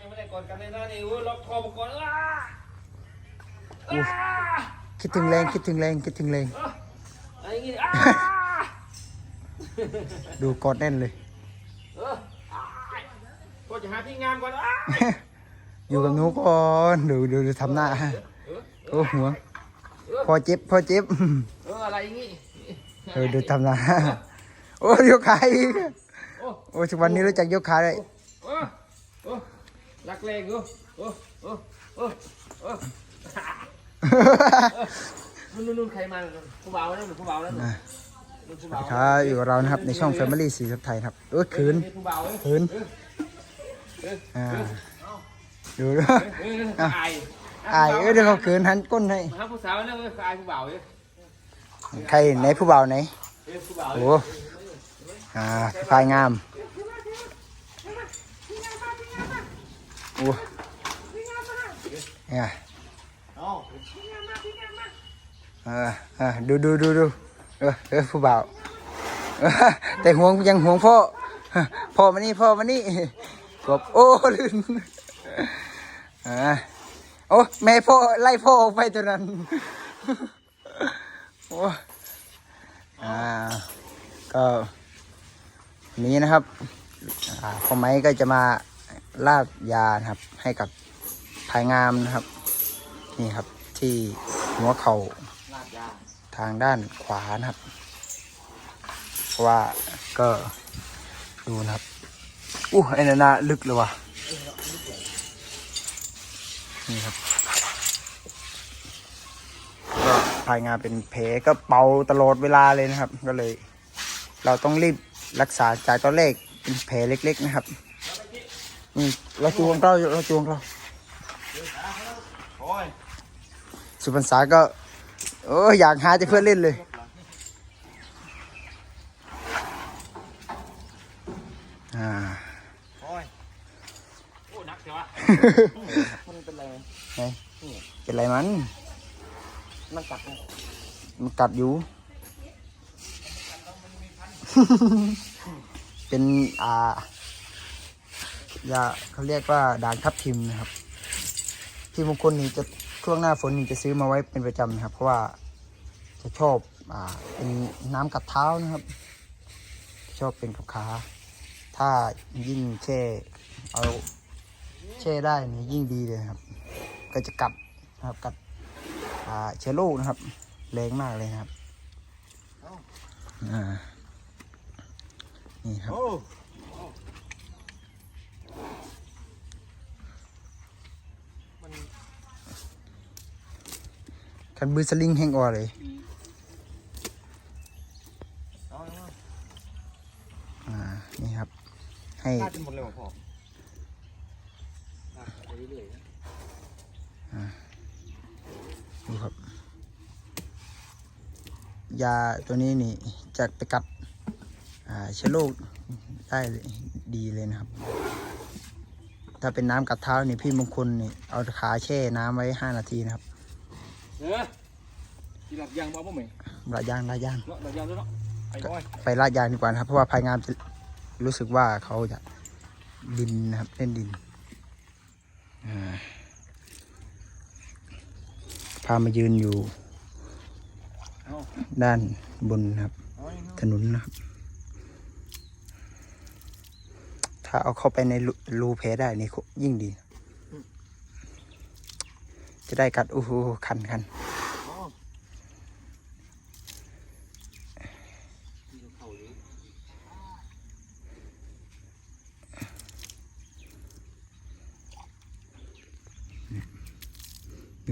ยังไม่ได้กอดกันเลยนะนี่โอ้ยล็อกคอมาก่อนอ้าอู้อ้าคิดถึงแรงคิดถึงแรงคิดถึงแรงเอ้าอะไรอย่างงี้อ้าดูกอดแน่นเลย เอออ้าก็จะหาที่งามก่อนอ้าอยู่กับหนูก่อนดูดูดูทำหน้าเออโอ้หัวพอเจ็บพอเจ็บเอออะไรอย่างงี้เออดูทำหน้าโอ้ยกขาอีกโอ้โอ้ทุกวันนี้รู้จักยกขาเลยโอ้โอ้ รักเลงอยู่โอ้โอ้โอ้โอ้นู่นนู่นนู่นใครมานู่นผู้บ่าวนั่นนู่นผู้บ่าวนั่นนู่นนู่นผู้สวับ่าสวดีครับอยู่กับเรานะครับในช่อง Family สีสับไทยครับเออคืนนี่ผู้บ่าวเอ้ยคืนเอ้ยอ่าดูดูเอ้ยอายอายเออเดี๋ยวเขาคืนหันก้นให้มาหาผู้สาวนั่นเอ้ยอายผู้บ่าวเอ้ยใครไหนผู้บ่าวไหนเอ้ยผู้บ่าวโอ้อ่าพายงาม โอ้เนี่ยเอ้าเออเออดูดูดูดูเออเออผู้บ่าวแต่ห่วงยังห่วงพ่อ พ่อมานี่พ่อมานี่กบโอ้ลื่นอ่าโอ้แม่พ่อไล่พ่อออกไปตัวนั้นโอ้อ่าก็นี้นะครับอ่าพ่อไม้ก็จะมา ลาดยานะครับ ให้กับภายงามนะครับ นี่ครับที่หัวเข่าลาาทางด้านขวานะครับเพราะว่าก็ดูนะครับอู้ไอ้นั่นน่ะลึกเลยว่ะนี่ครับก็ภายงานเป็นแผลก็เป่าตลอดเวลาเลยนะครับ ก็เลย เราต้องรีบรักษาจากตอนแรกเป็นแผลเล็ก ๆ นะครับ นี่เราจูงเราเราจูงเราโอ้ยสุพรรษาก็เอออยากหาจะเพื่อนเล่นเลยอ่าโอ้ยโอ้หนักเชียววะมันเป็นไรไหมไงเป็นไรมัน มันกัดไงมันกัดอยู่ เป็นอ่า ยาเขาเรียกว่าด่างทับทิมนะครับ ที่มงคลนี่จะช่วงหน้าฝนนี่จะซื้อมาไว้เป็นประจำนะครับ เพราะว่าจะชอบอ่าเป็นน้ำกัดเท้านะครับ ชอบเป็นกับขาถ้ายิ่งแช่เอาแช่ได้นี่ยิ่งดีเลยครับ ก็จะกัดนะครับกัดอ่าเชื้อโรคนะครับแรงมากเลยครับอ่านี่ครับ คันบือสลิงแห้งอ่อเลยอ่า นี่ครับ ให้ลาดจนหมดเลยว่ะพ่อลาดไปเรื่อยๆนะดูครับ ยาตัวนี้นี่จะไปกัด อ่าเชื้อโรคได้เลยดีเลยนะครับ ถ้าเป็นน้ำกัดเท้านี่พี่มงคลนี่เอาขาแช่น้ำไว้ห้านาทีนะครับ เออกินหลับยางบ้าบ่ไหมลาดยางลาดยาง เนาะหลับยางด้วยเนาะไอ้บอยไปลาดยางดีกว่านะครับ เพราะว่าภายงามจะรู้สึกว่าเขาจะดินนะครับเล่นดินอ่าพามายืนอยู่ เอาด้านบนนะครับ เอาเอาถนนนะครับ ถ้าเอาเข้าไปในรูรูแผลได้นี่ยิ่งดี จะได้กัดโอ้โหคันคันเ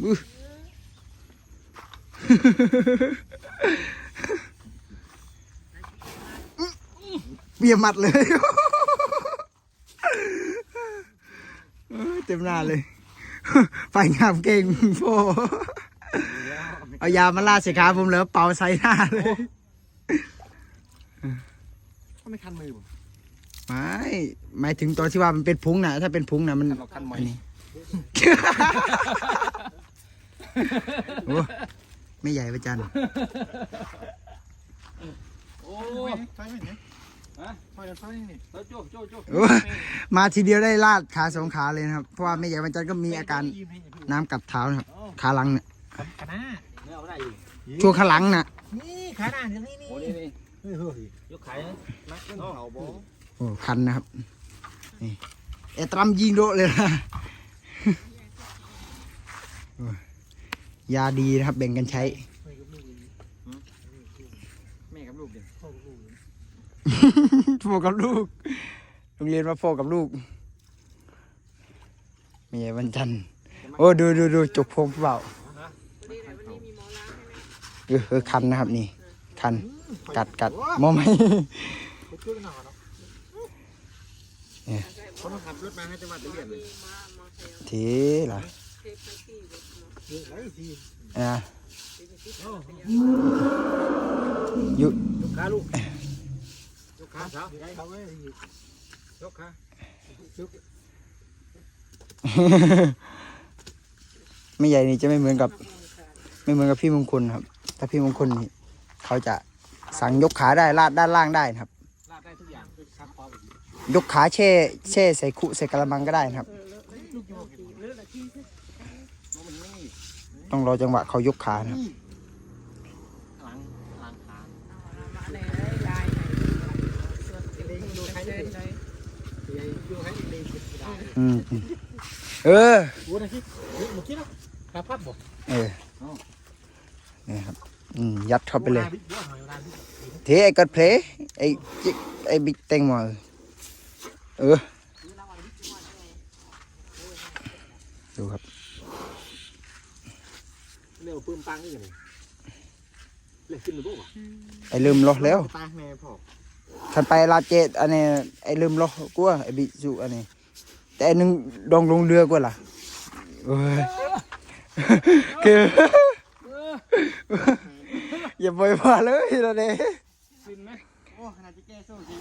อ เข้าอยู่อยู่เอาอื้อเบียร์หมัดเลยเอ้ยเต็มหน้าเลยไปงามเก่งพ่อเอายามาลาดใส่ขาผมแล้วเป่าใส่หน้าเลยเขาไม่คันมือบ่ไม่หมายถึงตอนที่ว่ามันเป็นพุงนะถ้าเป็นพุงนะมันคันเราคันไหมอันนี้โอ้ไม่ใหญ่ประจันโอ้โอ้ยยไฟไม่เนี่ มาทีเดียวได้ลาดขาสองขาเลยนะครับ เพราะว่าไม่ใหญ่ประจันก็มีอาการน้ำกัดเท้านะครับ ขาหลังเนี่ยขนาดเนื้อเอาไม่ได้อีกช่วงขาหลังน่ะนี่ขนาดนี้นี่โอ้นี่นี่เฮ้ยเฮ้ยยกขายนะนักเล่นเขาบอโอ้คันนะครับนี่เอตรัมยิงโดะเลยนะโอ้ยยาดีนะครับแบ่งกันใช้แม่กับลูกเด็ก โฟกับลูก โรงเรียนมาโฟกับลูกเมีไอ้วันจันทร์โอ้ดูดูดูจกพงเปล่าเออเออคันนะครับนี่ คัน กัดกัดมองไหมช่วยหน่ยเขาต้องขับรถมาให้จังหวัดเรียนเลยทีล่ะเยอะไรทีอะยู่ยกขาลูก ขาสาวเขาไว้ยกขาไม่ใหญ่นี่จะไม่เหมือนกับ ไม่เหมือนกับพี่มงคลครับ ถ้าพี่มงคลนี่เขาจะสั่งยกขาได้ลาดด้านล่างได้นะครับ ลาดได้ทุกอย่างครับพร้อมยกขาแช่แช่ใส่คุใส่กระมังก็ได้นะครับมันไม่มีต้องรอจังหวะเขายกขานะครับ หลังหลังขา ดูใครได้ดูให้ดี อืมอืมเออดูนะคิดเมื่อกี้นะขาพับบ่เออนี่ครับอืมยัดเข้าไปเลยบิ๊กบ้าหน่อยร้านบิ๊กเทไอ้กัดเพลไอ้จิกไอ้บิ๊กเต็งมาเออดูครับเร็วปืนปังนี่กันเลยเล่นขึ้นหรือเปล่าไอ้ลืมล็อกแล้ว ทันไปลาเจดอันนี้ไอ้ลืมล็อกกลัวไอ้บิสุอันนี้ แต่อันนึงดองลงเรือกว่าล่ะเอ้ยคืออย่าปล่อยมาเลยนะเด้ฟินไหมโอ้ขนาดจะแก้โซ่จริง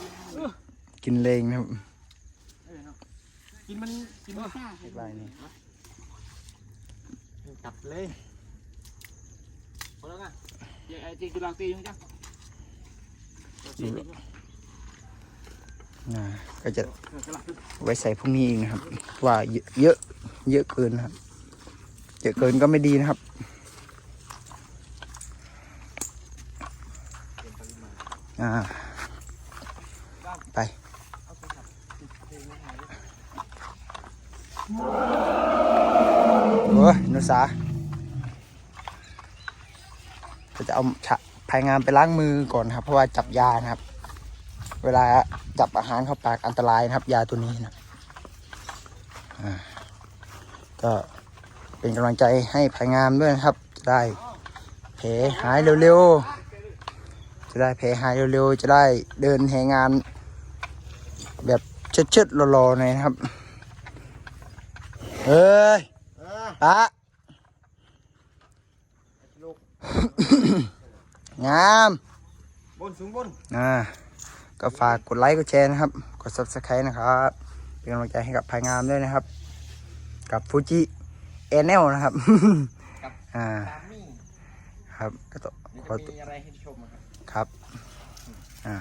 กินเลงนะครับกินมันกินมันซ่าลายนี้จับเลยพอแล้วกันยังไอ้จริงคือลาตียังจ้ะอ่า ก็จะไว้ใส่พรุ่งนี้เอีกนะครับ ว่าเยอะเยอะเกินนะครับ เยอะเกินก็ไม่ดีนะครับอ่าไปโอ้ยนุสาจะเอาฉะภายงานไปล้างมือก่อนครับ เพราะว่าจับยานะครับ เวลา จับอาหารเข้าปากอันตรายนะครับ ยาตัวนี้นะอ่าก็เป็นกำลังใจให้ภายงามด้วยนะครับ จะได้แผลหายเร็วๆ จะได้แผลหายเร็วๆ จะได้เดินแหงาน แบบเชิดๆรอๆหน่อยนะครับ เอ้ยปะงาม บนสูงบน อ่า ก็ฝากกดไลค์กดแชร์นะครับ กด subscribe นะครับ เป็นกำลังใจให้กับภายงามด้วยนะครับ กับฟูจิเอเนลนะครับอ่า ตามมี่ครับก็ต้องขอมีอะไรให้ชมครับ ครับ อ่า